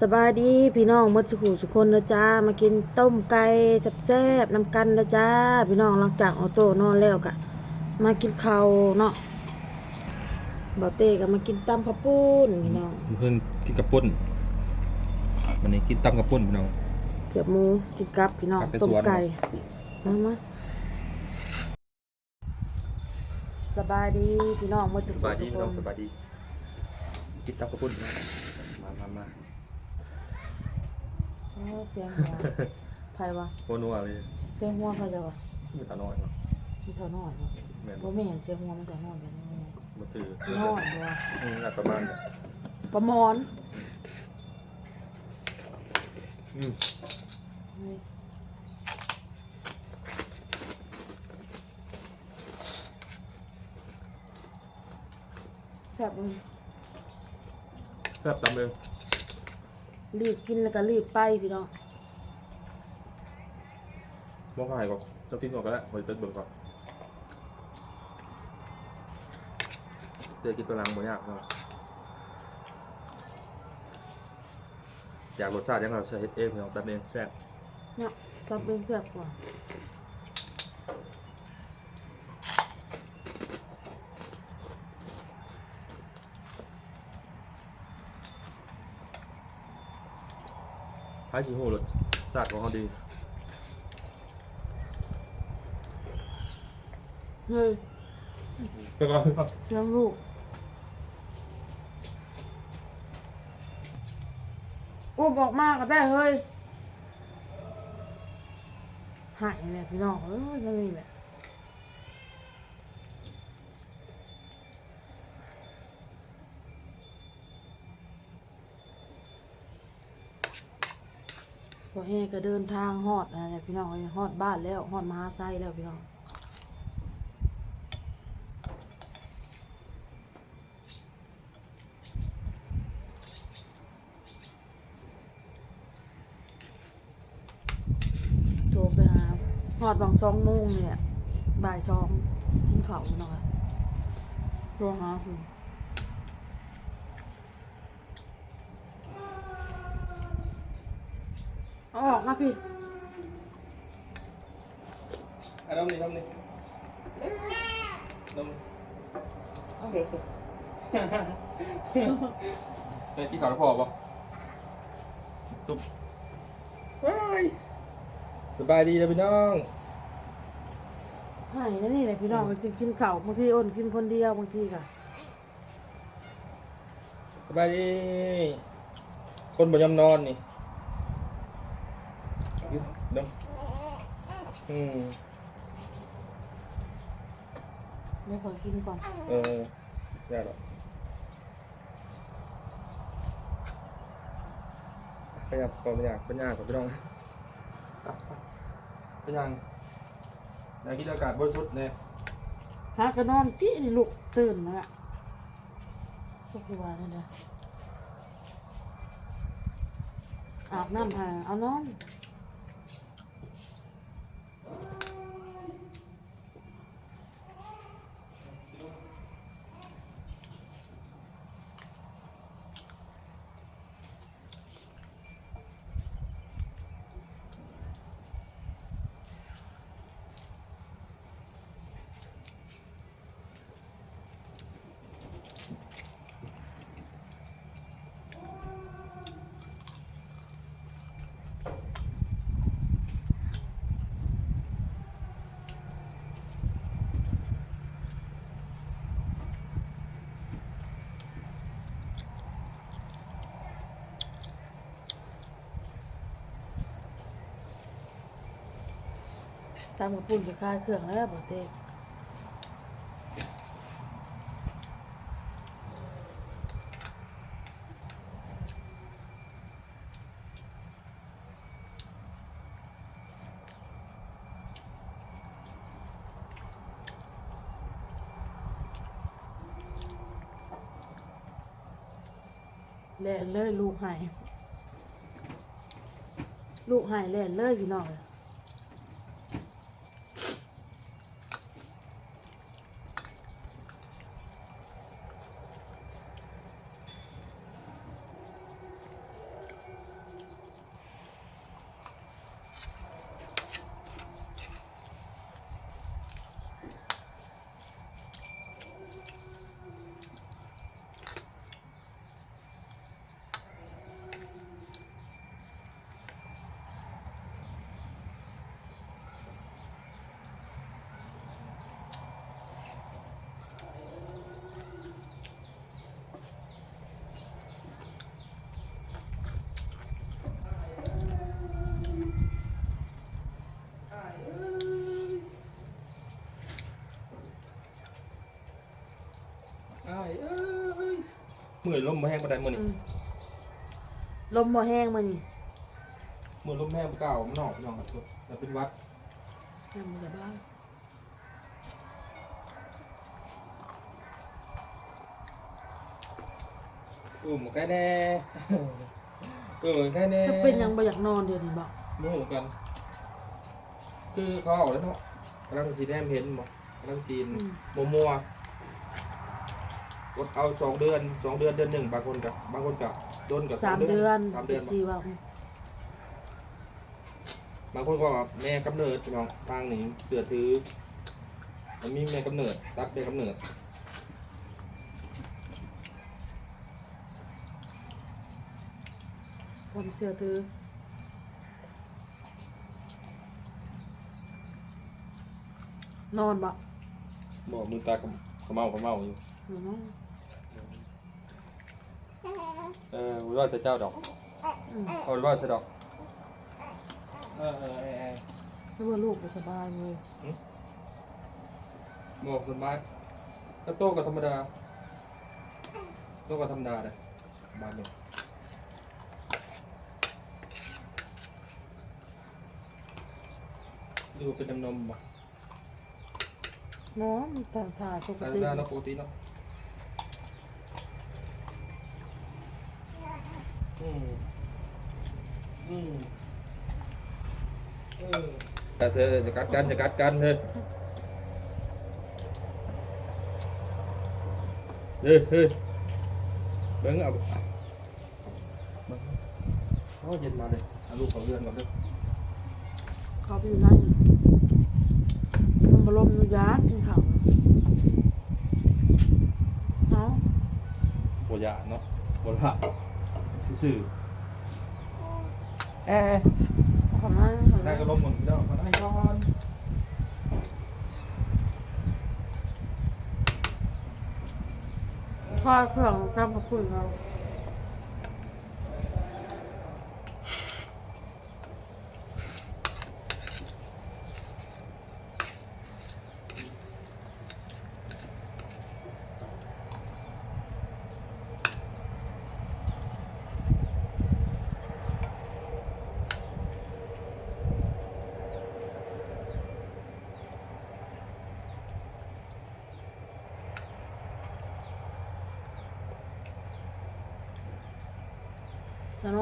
สบายดีพี่น้องหมดสุขุสุคนนะจ้ามากินต้มไก่แซ่บๆน้ำกันนะจ้าพี่น้องหลังจากออโต้นอนแล้วกะมากินข้าวเนาะบ่าวเต้ก็มากินตำข้าวปุ้นพี่น้องเพิ่นกินกระปุ้นวันนี้กินตำกระปุ้นพี่น้องเสียบหมูกินกับพี่น้องกลับไปต้มสวนไก่มามาสบายดีพี่น้องหมดสุสขุบายดีสุพี่คน้องนสบายดีกินตำกระปุ้นพี่น้องมามามา โอ้เสียงหัวไผวะโคนัวเลยเสียงหัวไผจะวะมีตาน้อยเนาะมีเท่าน้อยเนาะแม่นบ่แม่นเสียงหัวมันก็น้อยแบบนี้มาถือน้อยบ่อืมน่าประมาณประมอนอืมนี่แซ่บเลยแซ่บตำเอง รีบกินแล้วก็รีบไปพี่น้องมองหายก่อนเจ้ากินก่อนก็ได้ไว้เป็นเบิ่งก่อนเจอกินตัวรังบ่ยากเนาะอยากรสชาติยังเราใช้เฮ็ดเองพี่น้องตำเองแซ่บเนาะซับเป็นแซ่บกว่าายสีโหรสชาติของเขาดี เฮ้ยไปก่อนเลี้ยงลูกอู้บอกมากก็ได้เฮ้ยหายเลยพี่น้องเอ้ยจะมีแหละ พอแห่ก็เดินทางฮอดอะพี่น้องเอ้ยฮอดบ้านแล้วฮอดมหาไซแล้วพี่น้องโทรไปหาหอดบางสองโมงเนี่ยบ่ายสองกินข้าวหน่อยโทรหาคุณ เอาออกนะพี่อันน้ำนี่น้ำนี่น้ำเฮ้ยที่เขาวแล้วพอปะตุ๊บเฮ้ยสบายดีนะพี่น้องใช่นะนี่แหละพี่น้องจะกินข้าวบางทีอ้นกินคนเดียวบางทีค่ะสบายดี คนบ่ยอมนอนนี่ เนาะอืมไม่ขอกินก่อนเออได้หรอกขยับก่อนไม่อยากเป็นยากกว่าพี่น้องเป็นยังอยากกินอากาศบริสุทธิ์เนี่ยหากระนอนที่นี่ลูกตื่นมาละก็คือว่านั่นแหละอาบน้ำหาเอานอน ตามกระปุ่นจะคลายเครื่องแล้วบอกเต้แล่นเลยลูกหายลูกหายแล่นเลยพี่น้องเลย มือลมมาแห้งปานใดมืออืนี่มลมบ่แห้งมานี่มือลมแห้งเก่ามันออกน้องครับแล้วเป็นหวัดน้ำมันจะบ้างอุ้มใกล้แน่อุ้มใกล้แน่จะเป็นหยังบ่อยากนอนเดี๋ยวนี้บ่โมโหกัน คือเขาเอาแล้วเนาะกำลังสีแดงเห็นบ่กำลังสีนอืมมัวมัว กดเอาสองเดือนสองเดือนเดือนหนึ่งบางคนกับบางคนกับโดนกับสามเดือนสามเดือนสี่ว่าบางคนก็แม่กำเนิดน้องทางนี้เสือถือมันมีแม่กำเนิดตัดแม่กำเนิดผมเสือถือนอนบ่บอกมือตาขมขมเมาขมเมาอยู่ หนูนอนเออว่าจะเจ้าดอกอืมเอาว่าจะดอกเออเออเออเออถ้าว่าลูกบ่สบายเลยบอกสบายก็โตกับธรรมดาโตกับธรรมดาเลยบ้านเนี่ยดูเป็นน้ำนมบ่น้องมันตาชาปกธรรมติดาเนาะปกติเนาะอืม อืมเออแต่เธอจะกัดกันจะกัดกันเถอะเฮ้ยเฮ้ยเบิ้งเอาเบิ้งเอาเย็นมาเลยเอาลูกเขาเรือนก่อนเด้อเขาไปอยู่นั่นมันบรมนุยากินข้าวเนาะโบยาเนาะโบราณซื่อๆ เอ๊ะขอมาขอได้มาก็ล้มหมดแล้วมาได้ก่อนทอดเครื่องตำกระปุ่นเรา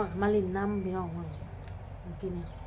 สนอมาลินน้ำพี่น้องมากินเนี่ย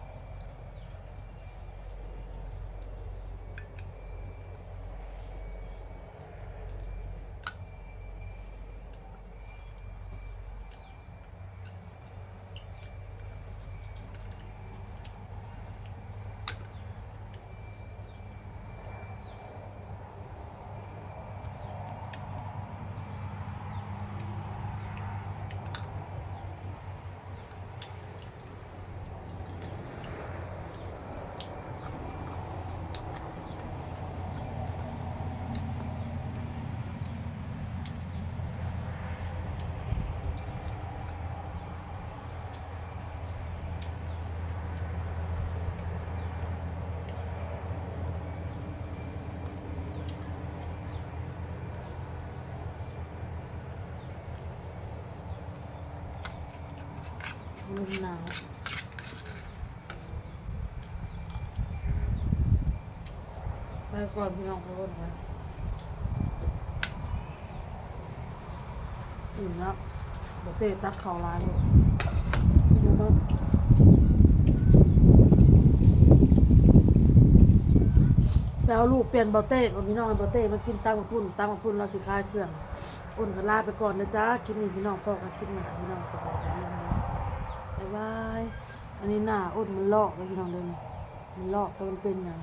ลมหนาวไปก่อนพี่น้องไปก่อนไปอื่นแล้วเดี๋ยวเตะตักเข่าร้านอยู่ดูบ้างไปเอาลูกเปลี่ยนเบาเต้กับพี่น้องให้เบาเต้มากินตามกับพุ่นตามกับพุ่นเราสิคลายเครื่อง อุ่นก็ลาไปก่อนนะจ๊ะคลิปนี้พี่น้องพอกันคลิปหนาพี่น้องสบายดีนะ บายบาย อันนี้หน้าอดมันลอกเลยพี่น้องเดินมันลอกแต่มันเป็นอย่าง